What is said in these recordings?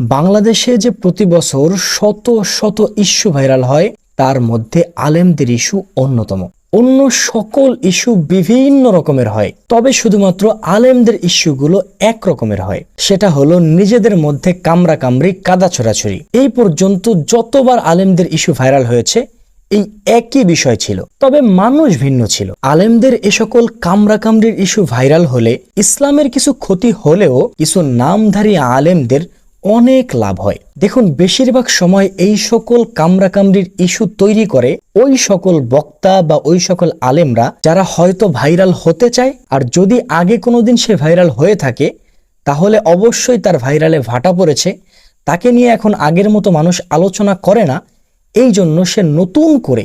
বাংলাদেশে যে প্রতি বছর শত শত ইস্যু ভাইরাল হয়, তার মধ্যে আলেমদের ইস্যু অন্যতম। অন্য সকল ইস্যু বিভিন্ন রকমের হয়, তবে শুধুমাত্র আলেমদের ইস্যুগুলো এক রকমের হয়। সেটা হলো নিজেদের মধ্যে কামরা কামড়ি কাদা ছোড়াছড়ি। এই পর্যন্ত যতবার আলেমদের ইস্যু ভাইরাল হয়েছে, এই একই বিষয় ছিল। তবে মানুষ ভিন্ন ছিল। আলেমদের এ সকল কামরা কামড়াকামড়ির ইস্যু ভাইরাল হলে ইসলামের কিছু ক্ষতি হলেও কিছু নামধারী আলেমদের অনেক লাভ হয়। দেখুন, বেশিরভাগ সময় এই সকল কামড়াকামড়ির ইস্যু তৈরি করে ওই সকল বক্তা বা ওই সকল আলেমরা, যারা হয়তো ভাইরাল হতে চায়, আর যদি আগে কোনোদিন সে ভাইরাল হয়ে থাকে, তাহলে অবশ্যই তার ভাইরালে ভাটা পড়েছে। তাকে নিয়ে এখন আগের মতো মানুষ আলোচনা করে না। এই জন্য সে নতুন করে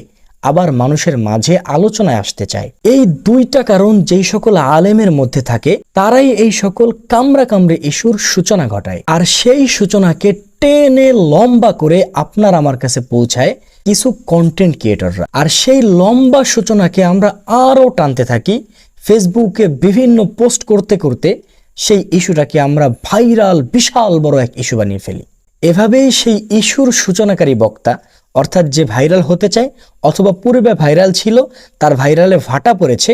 আবার মানুষের মাঝে আলোচনায় আসতে চায়। এই দুইটা কারণ যেই সকল আলেমের মধ্যে থাকে, তারাই এই সকল কামরা কামড়ে ইস্যুর সূচনা ঘটায়। আর সেই সূচনাকে টেনে লম্বা করে আপনার আমার কাছে পৌঁছায় কিছু কন্টেন্ট ক্রিয়েটররা আর সেই লম্বা সূচনাকে আমরা আরও টানতে থাকি ফেসবুকে বিভিন্ন পোস্ট করতে করতে সেই ইস্যুটাকে আমরা ভাইরাল বিশাল বড় এক ইস্যু বানিয়ে ফেলি। এভাবেই সেই ইস্যুর সূচনাকারী বক্তা অর্থাৎ যে ভাইরাল হতে চায় অথবা পূর্বে ভাইরাল ছিল, তার ভাইরালে ভাটা পড়েছে,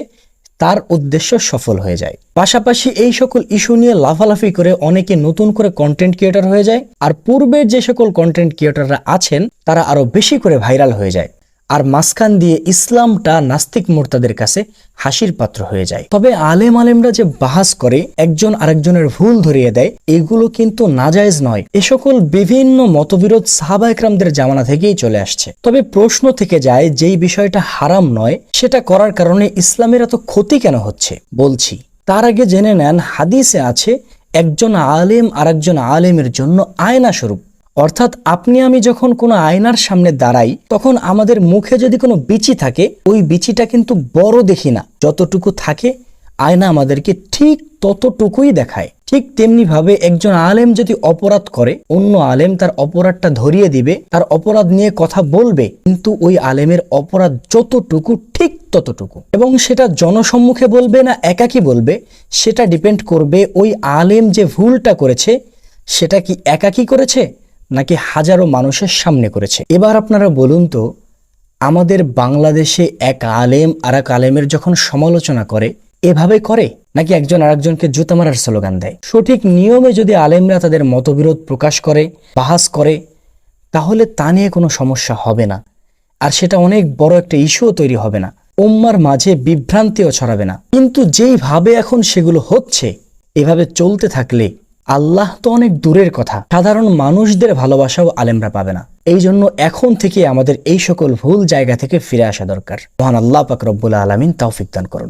তার উদ্দেশ্য সফল হয়ে যায়। পাশাপাশি এই সকল ইস্যু নিয়ে লাফালাফি করে অনেকে নতুন করে কন্টেন্ট ক্রিয়েটার হয়ে যায়, আর পূর্বের যে সকল কন্টেন্ট ক্রিয়েটররা আছেন, তারা আরও বেশি করে ভাইরাল হয়ে যায়। আর মাঝখান দিয়ে ইসলামটা নাস্তিক মোর্তাদের কাছে হাসির পাত্র হয়ে যায়। তবে আলেম আলেমরা যে বাহাস করে, একজন আরেকজনের ভুল ধরিয়ে দেয়, এগুলো কিন্তু নাজায়েজ নয়। এ সকল বিভিন্ন মতবিরোধ সাহাবা একরামদের জামানা থেকেই চলে আসছে। তবে প্রশ্ন থেকে যায়, যেই বিষয়টা হারাম নয়, সেটা করার কারণে ইসলামের এত ক্ষতি কেন হচ্ছে? বলছি, তার আগে জেনে নেন, হাদিসে আছে, একজন আলেম আরেকজন আলেমের জন্য আয়না স্বরূপ অর্থাৎ আপনি, আমি যখন কোনো আয়নার সামনে দাঁড়াই, তখন আমাদের মুখে যদি কোনো বিচি থাকে, ওই বিচিটা কিন্তু বড় দেখি না। যতটুকু থাকে, আয়না আমাদেরকে ঠিক ততটুকুই দেখায়। ঠিক তেমনি ভাবে একজন আলেম যদি অপরাধ করে, অন্য আলেম তার অপরাধটা ধরিয়ে দিবে, তার অপরাধ নিয়ে কথা বলবে, কিন্তু ওই আলেমের অপরাধ যতটুকু, ঠিক ততটুকু। এবং সেটা জনসম্মুখে বলবে না একাকি বলবে, সেটা ডিপেন্ড করবে ওই আলেম যে ভুলটা করেছে, সেটা কি একাকি করেছে? নাকি হাজারো মানুষের সামনে করেছে। এবার আপনারা বলুন তো, আমাদের বাংলাদেশে এক আলেম আর এক আলেমের যখন সমালোচনা করে, এভাবে করে? নাকি একজন আরেকজনকে জুতা মারার স্লোগান দেয়? সঠিক নিয়মে যদি আলেমরা তাদের মতবিরোধ প্রকাশ করে, বাহাস করে, তাহলে তা নিয়ে কোনো সমস্যা হবে না। আর সেটা অনেক বড় একটা ইস্যুও তৈরি হবে না। উম্মার মাঝে বিভ্রান্তিও ছড়াবে না। কিন্তু যেইভাবে এখন সেগুলো হচ্ছে, এভাবে চলতে থাকলে আল্লাহ তো অনেক দূরের কথা। সাধারণ মানুষদের ভালোবাসাও আলেমরা পাবে না। এই জন্য এখন থেকে আমাদের এই সকল ভুল জায়গা থেকে ফিরে আসা দরকার। মহান আল্লাহ পাক রব্বুল আলমিন তৌফিক দান করুন।